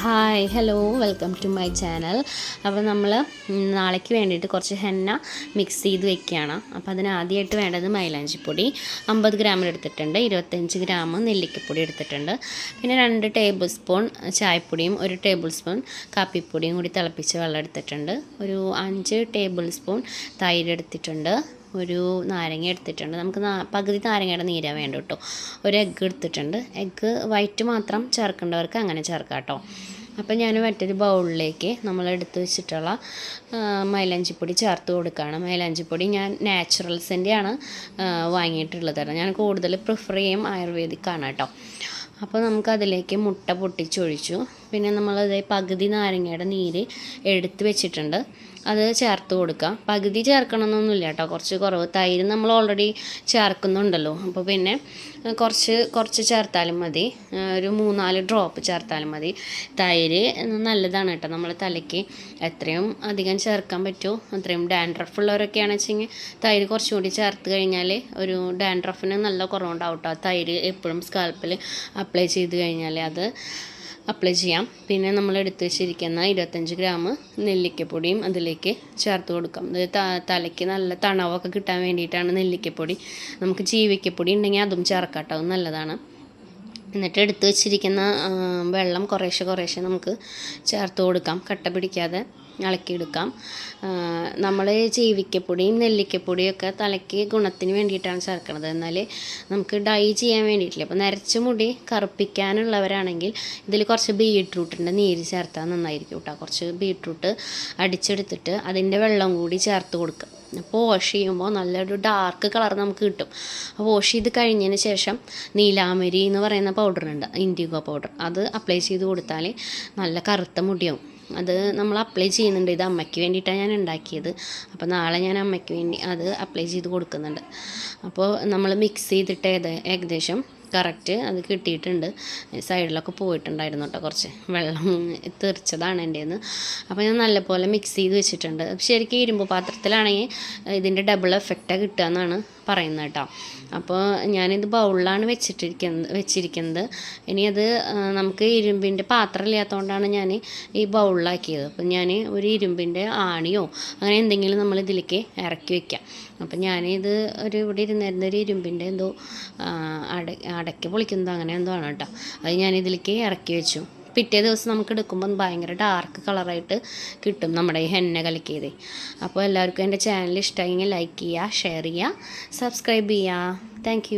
Hi hello welcome to my channel അപ്പോൾ നമ്മൾ നാളേക്ക് വേണ്ടിയിട്ട് കുറച്ച് ഹെന്ന മിക്സ് ചെയ്ത് വെക്കുകയാണ്. അപ്പോൾ അതിന് ആദ്യമായിട്ട് വേണ്ടത് മൈലാഞ്ചിപ്പൊടി. അമ്പത് ഗ്രാമിൽ എടുത്തിട്ടുണ്ട്. ഇരുപത്തഞ്ച് ഗ്രാം നെല്ലിക്കപ്പൊടി എടുത്തിട്ടുണ്ട്. പിന്നെ രണ്ട് ടേബിൾ സ്പൂൺ ചായപ്പൊടിയും ഒരു ടേബിൾ സ്പൂൺ കാപ്പിപ്പൊടിയും കൂടി തിളപ്പിച്ച് വെള്ളം എടുത്തിട്ടുണ്ട്. ഒരു അഞ്ച് ടേബിൾ സ്പൂൺ തൈര് എടുത്തിട്ടുണ്ട്. ഒരു നാരങ്ങ എടുത്തിട്ടുണ്ട്. നമുക്ക് പകുതി നാരങ്ങയുടെ നീരാ വേണ്ട കേട്ടോ ഒരു എഗ്ഗ് എടുത്തിട്ടുണ്ട്. എഗ്ഗ് വൈറ്റ് മാത്രം ചേർക്കേണ്ടവർക്ക് അങ്ങനെ ചേർക്കാം കേട്ടോ അപ്പം ഞാൻ മറ്റൊരു ബൗളിലേക്ക് നമ്മൾ എടുത്ത് വെച്ചിട്ടുള്ള മൈലഞ്ചിപ്പൊടി ചേർത്ത് കൊടുക്കുകയാണ്. മൈലാഞ്ചിപ്പൊടി ഞാൻ നാച്ചുറൽസിന്റെയാണ് വാങ്ങിയിട്ടുള്ളത്. ഞാൻ കൂടുതൽ പ്രിഫർ ചെയ്യും ആയുർവേദിക്കാണ് കേട്ടോ അപ്പോൾ നമുക്കതിലേക്ക് മുട്ട പൊട്ടിച്ചൊഴിച്ചു. പിന്നെ നമ്മളത് പകുതി നാരങ്ങയുടെ നീര് എടുത്ത് വെച്ചിട്ടുണ്ട്. അത് ചേർത്ത് കൊടുക്കാം. പകുതി ചേർക്കണമെന്നൊന്നുമില്ല കേട്ടോ കുറച്ച് കുറവ്. തൈര് നമ്മൾ ഓൾറെഡി ചേർക്കുന്നുണ്ടല്ലോ. അപ്പോൾ പിന്നെ കുറച്ച് കുറച്ച് ചേർത്താലും മതി. ഒരു മൂന്നാൽ ഡ്രോപ്പ് ചേർത്താലും മതി. തൈര് നല്ലതാണ് കേട്ടോ. നമ്മൾ തലയ്ക്ക് എത്രയും അധികം ചേർക്കാൻ പറ്റുമോ അത്രയും ഡാൻഡ്രഫ് ഉള്ളവരൊക്കെയാണ് വെച്ചെങ്കിൽ തൈര് കുറച്ചുകൂടി ചേർത്ത് കഴിഞ്ഞാൽ ഒരു ഡാൻഡ്രഫിന് നല്ല കുറവുണ്ടാവും കേട്ടോ. തൈര് എപ്പോഴും സ്കാൽപ്പിൽ അപ്ലൈ ചെയ്ത് കഴിഞ്ഞാൽ അത് അപ്ലൈ ചെയ്യാം. പിന്നെ നമ്മൾ എടുത്തു വെച്ചിരിക്കുന്ന ഇരുപത്തഞ്ച് ഗ്രാം നെല്ലിക്കപ്പൊടിയും അതിലേക്ക് ചേർത്ത് കൊടുക്കാം. ഇത് തലയ്ക്ക് നല്ല തണവൊക്കെ കിട്ടാൻ വേണ്ടിയിട്ടാണ് നെല്ലിക്കപ്പൊടി. നമുക്ക് ജീവിക്കപ്പൊടി ഉണ്ടെങ്കിൽ അതും ചേർക്കാട്ടോ നല്ലതാണ്. എന്നിട്ട് എടുത്തു വെച്ചിരിക്കുന്ന വെള്ളം കുറേശ്ശെ കുറേശ്ശെ നമുക്ക് ചേർത്ത് കൊടുക്കാം കട്ട പിടിക്കാതെ. ഇളക്കിയെടുക്കാം. നമ്മൾ ജീവിക്കപ്പൊടിയും നെല്ലിക്കപ്പൊടിയും ഒക്കെ തലയ്ക്ക് ഗുണത്തിന് വേണ്ടിയിട്ടാണ് ചേർക്കുന്നത് എന്നാൽ നമുക്ക് ഡൈ ചെയ്യാൻ വേണ്ടിയിട്ടില്ല. അപ്പോൾ നരച്ച മുടി കറുപ്പിക്കാനുള്ളവരാണെങ്കിൽ ഇതിൽ കുറച്ച് ബീട്രൂട്ടിന്റെ നീര് ചേർത്താൽ നന്നായിരിക്കും കേട്ടോ. കുറച്ച് ബീട്രൂട്ട് അടിച്ചെടുത്തിട്ട് അതിന്റെ വെള്ളം കൂടി ചേർത്ത് കൊടുക്കുക അപ്പോൾ വാഷ് ചെയ്യുമ്പോൾ നല്ലൊരു ഡാർക്ക് കളർ നമുക്ക് കിട്ടും. അപ്പോൾ വാഷ് ചെയ്ത് കഴിഞ്ഞതിന് ശേഷം നീലാമരി എന്ന് പറയുന്ന പൗഡറുണ്ട് ഇൻഡിഗോ പൗഡർ. അത് അപ്ലൈ ചെയ്ത് കൊടുത്താൽ നല്ല കറുത്ത മുടിയാവും. അത് നമ്മൾ അപ്ലൈ ചെയ്യുന്നുണ്ട്. ഇത് അമ്മയ്ക്ക് വേണ്ടിയിട്ടാണ് ഞാൻ ഉണ്ടാക്കിയത്. അപ്പോൾ നാളെ ഞാൻ അമ്മയ്ക്ക് വേണ്ടി അത് അപ്ലൈ ചെയ്ത് കൊടുക്കുന്നുണ്ട്. അപ്പോൾ നമ്മൾ മിക്സ് ചെയ്തിട്ട് ഏകദേശം കറക്റ്റ് അത് കിട്ടിയിട്ടുണ്ട്. സൈഡിലൊക്കെ പോയിട്ടുണ്ടായിരുന്നു കേട്ടോ കുറച്ച് വെള്ളം തെറിച്ചതാണ് എന്റെ നിന്ന് അപ്പോൾ ഞാൻ നല്ലപോലെ മിക്സ് ചെയ്ത് വെച്ചിട്ടുണ്ട്. ശരിക്കും ഇരുമ്പ് പാത്രത്തിലാണെങ്കിൽ ഇതിന്റെ ഡബിൾ എഫക്റ്റാണ് കിട്ടുക എന്നാണ് പറയുന്നത് കേട്ടോ. അപ്പോൾ ഞാനിത് ബൗളിലാണ് വെച്ചിട്ടിരിക്കുന്നത് വെച്ചിരിക്കുന്നത്. ഇനി അത് നമുക്ക് ഇരുമ്പിന്റെ പാത്രം ഇല്ലാത്തതുകൊണ്ടാണ് ഞാൻ ഈ ബൗളിലാക്കിയത്. അപ്പം ഞാൻ ഒരു ഇരുമ്പിന്റെ ആണിയോ അങ്ങനെ എന്തെങ്കിലും നമ്മൾ ഇതിലേക്ക് ഇറക്കി വയ്ക്കാം അപ്പം ഞാനിത് ഒരു ഇവിടെ ഇരുന്നിരുന്ന ഒരു ഇരുമ്പിന്റെ എന്തോ അട അടയ്ക്ക് പൊളിക്കുന്നത് അങ്ങനെ എന്തോ ആണ് കേട്ടോ. അത് ഞാൻ ഇതിലേക്ക് ഇറക്കി വെച്ചു. പിറ്റേ ദിവസം നമുക്ക് എടുക്കുമ്പം ഭയങ്കര ഡാർക്ക് കളറായിട്ട് കിട്ടും നമ്മുടെ ഈ ഹെന്ന കലക്കിയത്. അപ്പോൾ എല്ലാവർക്കും എന്റെ ചാനൽ ഇഷ്ടമായെങ്കിൽ ലൈക്ക് ചെയ്യുക ഷെയർ ചെയ്യുക സബ്സ്ക്രൈബ് ചെയ്യുക. താങ്ക്